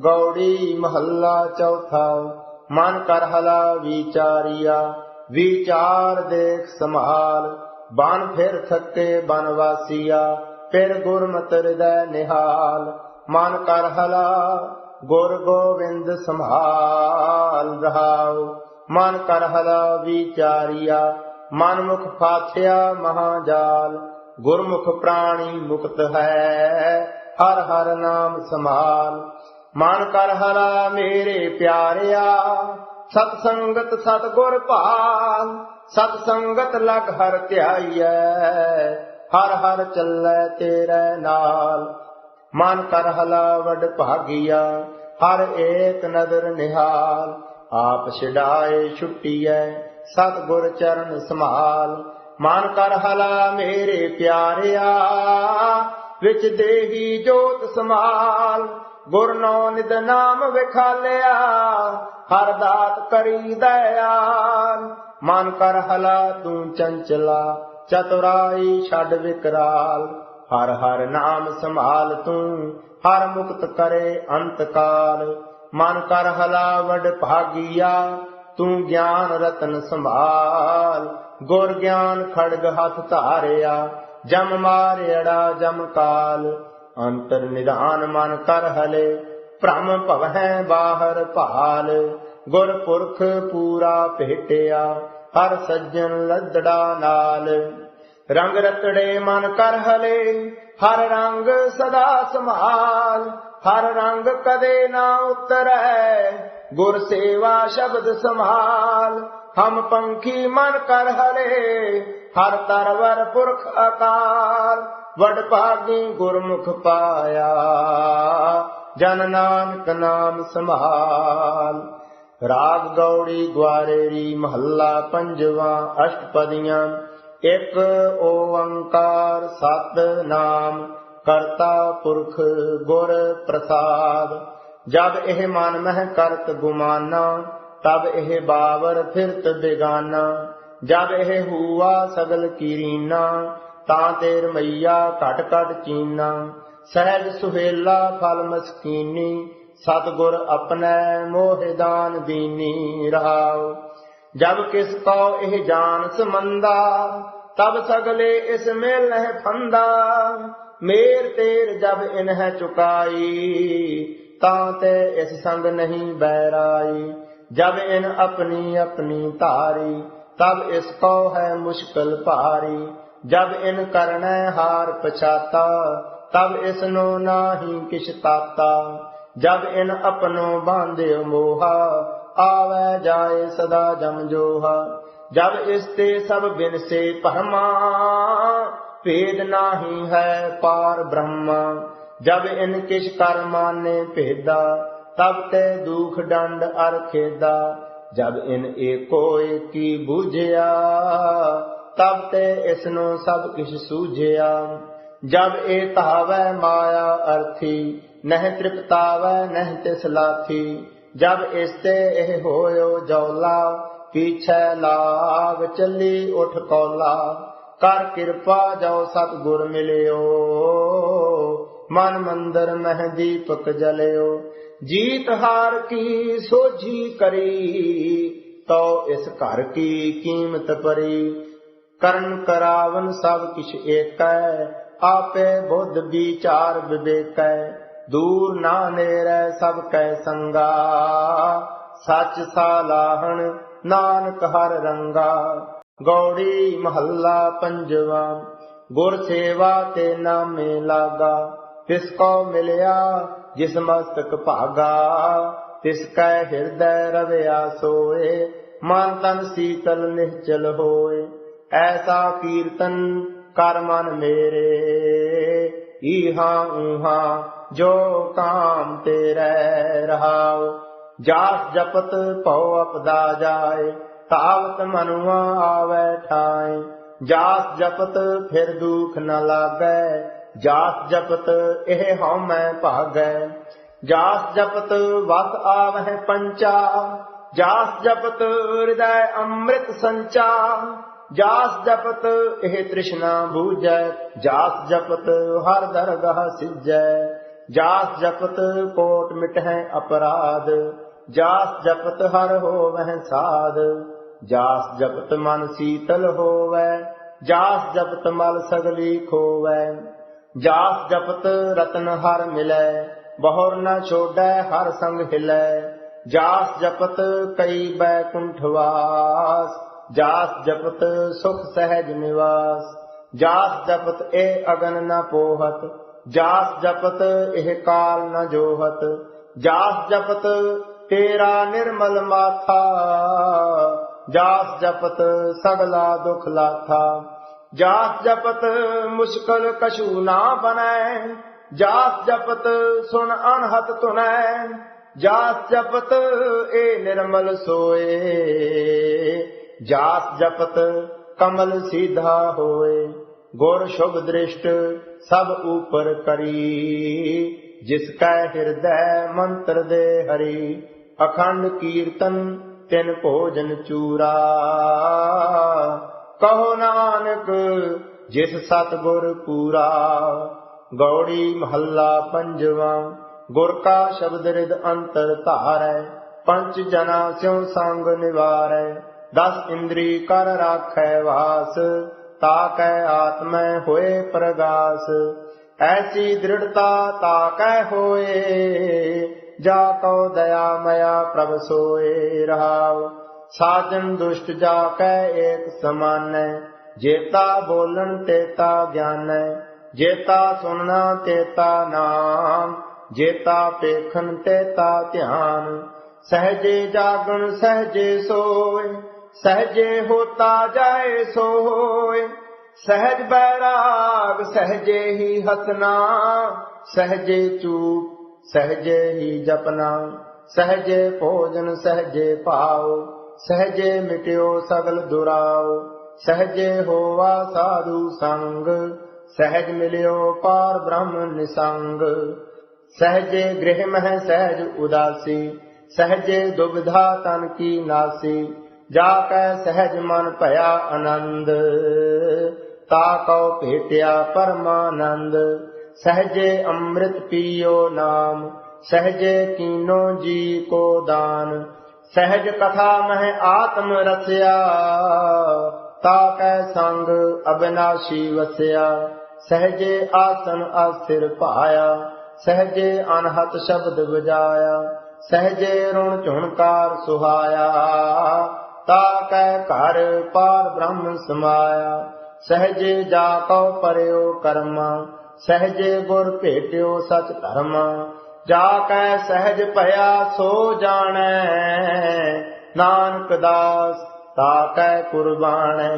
ਗੌੜੀ ਮਹੱਲਾ ਚੌਥਾ, ਮਨ ਕਰ ਹਲਾ ਵਿਚਾਰੀਆ, ਵਿਚਾਰ ਦੇਖ ਸੰਭਾਲ, ਬਨ ਫਿਰ ਥੱਕੇ ਬਨਵਾਸੀਆ ਫਿਰ ਗੁਰਮਤਿ ਹਿਰਦੈ ਨਿਹਾਲ, ਮਨ ਕਰ ਹਲਾ ਗੁਰ ਗੋਬਿੰਦ ਸੰਭਾਲ ਰਹਾਉ, ਮਨ ਕਰ ਹਲਾ ਵਿਚਾਰੀਆ ਮਨ ਮੁਖ ਫਾਥਿਆ ਮਹਾਜਾਲ, ਗੁਰਮੁਖ ਪ੍ਰਾਣੀ ਮੁਕਤ ਹੈ, ਹਰ ਹਰ ਨਾਮ ਸਮਾਲ ਮਨ ਕਰ ਹਰਾ ਮੇਰੇ ਪਿਆਰਿਆ, ਸਤ ਸੰਗਤ ਸਤ ਗੁਰ ਭਾਲ ਸਤ ਸੰਗਤ ਲਗ ਹਰ ਧਿਆਈਐ, ਹਰ ਹਰ ਚੱਲੈ ਤੇਰੇ ਨਾਲ। ਮਨ ਕਰ ਹਲਾ ਵਡ ਭਾਗੀਆ, ਹਰ ਏਕ ਨਦਰ ਨਿਹਾਲ, ਆਪ ਛਡਾਏ ਛੁੱਟੀਐ ਸਤ ਗੁਰ ਚਰਨ ਸੰਭਾਲ। ਮਨ ਕਰ ਹਲਾ ਮੇਰੇ ਪਿਆਰਿਆ, ਵਿੱਚ ਦੇਹੀ ਜੋਤ ਸਮਾਲ ਗੁਰ ਨੋ ਨਿਦ ਨਾਮ ਵਿਖਾਲਿਆ, ਹਰ ਦਾਤ ਕਰੀ ਦਇਆਲ। ਮਨ ਕਰ ਹਲਾ ਤੂੰ ਚੰਚਲਾ, ਚਤੁਰਾਈ ਛੱਡ ਵਿਕਰਾਲ। ਹਰ ਹਰ ਨਾਮ ਸੰਭਾਲ ਤੂੰ, ਹਰ ਮੁਕਤ ਕਰੇ ਅੰਤ ਕਾਲ ਮਨ ਕਰ ਹਲਾ ਵਡ ਭਾਗੀਆ, ਤੂੰ ਗਿਆਨ ਰਤਨ ਸੰਭਾਲ। ਗੁਰ ਗਿਆਨ ਖੜਗ ਹੱਥ ਧਾਰਿਆ, ਜਮ ਮਾਰਿੜਾ ਜਮ ਕਾਲ। ਅੰਤਰ ਨਿਦਾਨ ਮਨ ਕਰ ਹਲੇ, ਭ੍ਰਮ ਭਵਹਿ ਬਾਹਰ ਭਾਲ। ਗੁਰ ਪੁਰਖ ਪੂਰਾ ਭੇਟਿਆ, ਹਰ ਸੱਜਣ ਲੱਦੜਾ ਨਾਲ। ਰੰਗ ਰਤੜੇ ਮਨ ਕਰ ਹਲੇ, ਹਰ ਰੰਗ ਸਦਾ ਸੰਭਾਲ। ਹਰ ਰੰਗ ਕਦੇ ਨਾ ਉਤਰੈ, ਗੁਰ ਸੇਵਾ ਸ਼ਬਦ ਸੰਭਾਲ। ਹਮ ਪੰਖੀ ਮਨ ਕਰ ਹਲੇ, ਹਰ ਤਰਵਰ ਪੁਰਖ ਅਕਾਲ। ਵਡ ਭਾਗੀ ਗੁਰਮੁਖ ਪਾਇਆ। ਜਨ ਨਾਨਕ ਨਾਮ ਸੰਭਾਲ। ਰਾਗ ਗੌੜੀ ਗਵਾਰੇਰੀ ਮਹੱਲਾ ਪੰਜਵਾ ਅਸ਼ਟਪਦੀਆਂ। ਇੱਕ ਓੰਕਾਰ ਸਤ ਨਾਮ, ਕਰਤਾ ਪੁਰਖ ਗੁਰ ਪ੍ਰਸਾਦ। ਜਬ ਇਹ ਮਨ ਮਹਿ ਕਰਤ ਗੁਮਾਨਾ, ਤਬ ਇਹ ਬਾਵਰ ਫਿਰਤ ਬੇਗਾਨਾ। ਜਬ ਇਹ ਹੂਆ ਸਗਲ ਕੀਰੀਨਾ ਤਾਂ ਤੇਰ ਮਈਆ ਘਟ ਘਟ ਚੀਨਾ। ਸਹਿਜ ਸੁਹੇਲਾ ਫਲ ਮਸਕੀਨੀ, ਸਤਗੁਰ ਆਪਣੈ ਮੋਹਿ ਦੀਨੀ ਰਹਾਉ। ਜਬ ਕਿਸ ਕੋ ਇਹ ਜਾਣ ਸਮੰਦਾ, ਤਬ ਸਗਲੇ ਇਸ ਮੇਲ ਨਹਿ ਫੰਦਾ। ਮੇਰ ਤੇਰ ਜਬ ਇਨਹਿ ਚੁਕਾਈ, ਤਾਂ ਤੇ ਇਸ ਸੰਗ ਨਹੀਂ ਬੈਰਾਈ। ਜਬ ਇਨ ਆਪਣੀ ਆਪਣੀ ਧਾਰੀ, ਤਬ ਇਸ ਕੋ ਹੈ ਮੁਸ਼ਕਲ ਭਾਰੀ। ਜਬ ਇਨ ਕਰਨੈ ਹਾਰ ਪਛਾਤਾ, ਤਬ ਇਸ ਨੂੰ ਨਾਹੀ ਕਿਛ ਤਾਤਾ। ਜਬ ਇਨ ਆਪਣੋ ਬਾਂਧਿਓ ਮੋਹਾ, ਆਵੈ ਜਾਏ ਸਦਾ ਜਮ ਜੋਹਾ। ਜਬ ਇਸ ਤੇ ਸਭ ਬਿਨ ਸੇ ਪਰਮਾ ਭੇਦ ਨਾਹੀ ਹੈ ਪਾਰ ਬ੍ਰਹਮਾ। ਜਬ ਇਨ ਕਿਛ ਕਰਮਾ ਨੇ ਭੇਦਾ, ਤਬ ਤੇ ਦੁਖ ਡੰਡ ਅਰ ਖੇਦਾ। ਜਬ ਇਨ ਏਕੋ ਏਕੀ ਬੁਝਿਆ ਤਬ ਤੇ ਇਸ ਨੂੰ ਸਭ ਕਿਛ ਸੂਝਿਆ। ਜਬ ਇਹ ਧਾਵੈ ਮਾਇਆ ਅਰਥੀ, ਨਹਿ ਤ੍ਰਿਪਤਾਵੈ ਨਹਿ ਤਿਸ ਲਾਥੀ। ਜਬ ਇਸ ਤੇ ਇਹ ਹੋਇਓ ਜੌਲਾ, ਪੀਛੈ ਲਾਗ ਚੱਲੀ ਉਠ ਕੌਲਾ। ਕਰ ਕਿਰਪਾ ਜੋ ਸਤ ਗੁਰ ਮਿਲਿਓ, ਮਨ ਮੰਦਰ ਮਹਿ ਦੀਪਕ ਜਲਿਓ। ਜੀਤ ਹਾਰ ਕੀ ਸੋਝੀ ਕਰੀ ਤੋ ਇਸ ਘਰ ਕੀ ਕੀਮਤ ਪਰੀ ਕਰਨ ਕਰਾਵਨ ਸਭ ਕਿਛ ਏਕੈ, ਆਪੇ ਬੁੱਧ ਵਿਚਾਰ ਵਿਵੇਕੈ, ਦੂਰ ਨਾ ਨੇਰੈ ਸਭ ਕੈ ਸੰਗਾ। ਸੱਚ ਸਾਲਾਹਣ ਨਾਨਕ ਹਰ ਰੰਗਾ। ਗੌੜੀ ਮਹੱਲਾ ਪੰਜਵਾ, ਗੁਰ ਸੇਵਾ ਤੇ ਨਾਮੇ ਲਾਗਾ। ਤਿਸ ਕੋ ਮਿਲਿਆ ਜਿਸ ਮਸਤਕ ਭਾਗਾ। ਤਿਸ ਕੈ ਹਿਰਦੈ ਰਵਿਆ ਸੋਏ, ਮਨ ਤਨ ਸੀਤਲ ਨਿਹਚਲ ਹੋਏ। ਐਸਾ ਕੀਰਤਨ ਕਰ ਮਨ ਮੇਰੇ। ਈਹਾ ਊਹਾ ਜੋ ਕਾਮ ਤੇਰੇ ਰਹਾਉ। ਜਾਸ ਜਪਤ ਭਉ ਅਪਦਾ ਜਾਏ, ਤਾਵਤ ਮਨੁਆ ਆਵੈ ਠਾਏ। ਜਾਸ ਜਪਤ ਫਿਰ ਦੁਖ ਨ ਲਾਗੈ ਜਾਸ ਜਪਤ ਇਹ ਹਉ ਮੈਂ ਭਾਗੈ। ਜਾਸ ਜਪਤ ਵਸ ਆਵਹਿ ਪੰਚਾ ਜਾਸ ਜਪਤ ਹਿਰਦੈ ਅੰਮ੍ਰਿਤ ਸੰਚਾ। ਜਾਸ ਜਪਤ, ਇਹ ਤ੍ਰਿਸ਼ਨਾ ਬੂਝੈ। ਜਾਸ ਜਪਤ, ਹਰ ਦਰਗਹ ਸਿਜੈ। ਜਾਸ ਜਪਤ, ਕੋਟ ਮਿਟਹਿ ਅਪਰਾਧ। ਜਾਸ ਜਪਤ, ਹਰ ਹੋਵਹਿ ਸਾਧ। ਜਾਸ ਜਪਤ, ਮਨ ਸੀਤਲ ਹੋਵੈ। ਜਾਸ ਜਪਤ, ਮਲ ਸਗਲੀ ਖੋਵੈ। ਜਾਸ ਜਪਤ, ਰਤਨ ਹਰ ਮਿਲੈ। ਬਹੁਰ ਨਾ ਛੋੜੈ ਹਰ ਸੰਗ ਹਿਲੈ। ਜਾਸ ਜਪਤ, ਕਈ ਬੈਕੁੰਠ ਵਾਸ। ਜਾਸ ਜਪਤ ਸੁਖ ਸਹਿਜ ਨਿਵਾਸ, ਜਾਸ ਜਪਤ ਇਹ ਅਗਨ ਨਾ ਪੋਹਤ, ਜਾਸ ਜਪਤ ਇਹ ਕਾਲ ਨਾ ਜੋਹਤ, ਜਾਸ ਜਪਤ ਤੇਰਾ ਨਿਰਮਲ ਮਾਥਾ, ਜਾਸ ਜਪਤ ਸਗਲਾ ਦੁਖ ਲਾਥਾ, ਜਾਸ ਜਪਤ ਮੁਸ਼ਕਲ ਕਛੂ ਨਾ ਬਨੈ ਜਾਸ ਜਪਤ ਸੁਨ ਅਣਹਤ ਤੁਨੈ ਜਾਸ ਜਪਤ ਏ ਨਿਰਮਲ ਸੋਏ। ਜਾਸ ਜਪਤ ਕਮਲ ਸੀਧਾ ਹੋਏ, ਗੁਰ ਸ਼ੁਭ ਦ੍ਰਿਸ਼ਟ ਸਭ ਉਪਰ ਕਰੀ। ਜਿਸ ਕੈ ਹਿਰਦੈ ਮੰਤਰ ਦੇ ਹਰੀ, ਅਖੰਡ ਕੀਰਤਨ ਤਿਨ ਭੋਜਨ ਚੂਰਾ। ਕਹੋ ਨਾਨਕ, ਜਿਸ ਸਤਗੁਰ ਪੂਰਾ, ਗੌੜੀ ਮਹੱਲਾ ਪੰਜਵਾਂ, ਗੁਰ ਕਾ ਸ਼ਬਦ ਰਿਦ ਅੰਤਰ ਧਾਰੈ ਪੰਚ ਜਨਾ ਸਿਉ ਸੰਗ ਨਿਵਾਰੈ। ਦਸ ਇੰਦਰੀ ਕਰ ਰਾਖੈ ਵਾਸ, ਤਾਕੈ ਆਤਮੈ ਹੋਏ ਪ੍ਰਗਾਸ। ਐਸੀ ਦ੍ਰਿੜਤਾ ਤਾਕੈ ਹੋਏ, ਜਾ ਕਉ ਦਇਆ ਮਇਆ ਪ੍ਰਭ ਸੋਏ ਰਹਾਉ। ਸਾਜਨ ਦੁਸ਼ਟ ਜਾ ਕੈ ਏਕ ਸਮਾਨੈ, ਜੇਤਾ ਬੋਲਣ ਤੇਤਾ ਗਿਆਨੈ, ਜੇਤਾ ਸੁਣਨਾ ਤੇਤਾ ਨਾਮ, ਜੇਤਾ ਪੇਖਣ ਤੇਤਾ ਧਿਆਨ। ਸਹਜੇ ਜਾਗਣ ਸਹਜੇ ਸੋਏ ਸਹਜੇ ਹੋਤਾ ਜਾਏ ਸੋਏ। ਸਹਿਜ ਬੈਰਾਗ ਸਹਜੇ ਹੀ ਹਸਨਾ ਸਹਜੇ ਚੂਪ ਸਹਜੇ ਹੀ ਜਪਨਾ ਸਹਜੇ ਭੋਜਨ ਸਹਜੇ ਪਾਓ ਸਹਜੇ ਮਿਟਿਓ ਸਗਲ ਦੁਰਾਓ ਸਹਜੇ ਹੋਵਾ ਸਾਧੂ ਸੰਗ। ਸਹਜ ਮਿਲਿਓ ਪਾਰ ਬ੍ਰਹਮ ਨਿਸੰਗ। ਸਹਜੇ ਗ੍ਰਹਿ ਮਹਿ ਸਹਿਜ ਉਦਾਸੀ। ਸਹਜੇ ਦੁਬਿਧਾ ਤਨ ਕੀ ਨਾਸੀ। ਜਾ ਕੈ ਸਹਿਜ ਮਨ ਭਇਆ ਆਨੰਦ, ਤਾ ਕਉ ਭੇਟਿਆ ਪਰਮਾਨੰਦ। ਸਹਜੇ ਅੰਮ੍ਰਿਤ ਪੀਓ ਨਾਮ, ਸਹਜੇ ਕੀਨੋ ਜੀ ਕੋ ਦਾਨ। ਸਹਜ ਕਥਾ ਮਹਿ ਆਤਮ ਰਸਿਆ, ਤਾ ਕੈ ਸੰਗ ਅਬਿਨਾਸ਼ੀ ਵਸਿਆ। ਸਹਜੇ ਆਸਨ ਆਸਿਰ ਭਾਇਆ, ਸਹਜੇ ਅਨਹਤ ਸ਼ਬਦ ਵਜਾਇਆ। ਸਹਜੇ ਰੁਣ ਝੁਣਕਾਰ ਸੁਹਾਇਆ। ਤਾ ਕੈ ਘਰ ਪਾਰ ਬ੍ਰਹਮ ਸਮਾਇਆ। ਸਹਜੇ ਜਾ ਕਉ ਪਰਿਓ ਕਰਮਾ, ਸਹਜੇ ਗੁਰ ਭੇਟਿਓ ਸਚ ਧਰਮ। ਜਾ ਕੈ ਸਹਜ ਭਇਆ ਸੋ ਜਾਣੈ, ਨਾਨਕ ਦਾਸ ਤਾ ਕੈ ਕੁਰਬਾਨੈ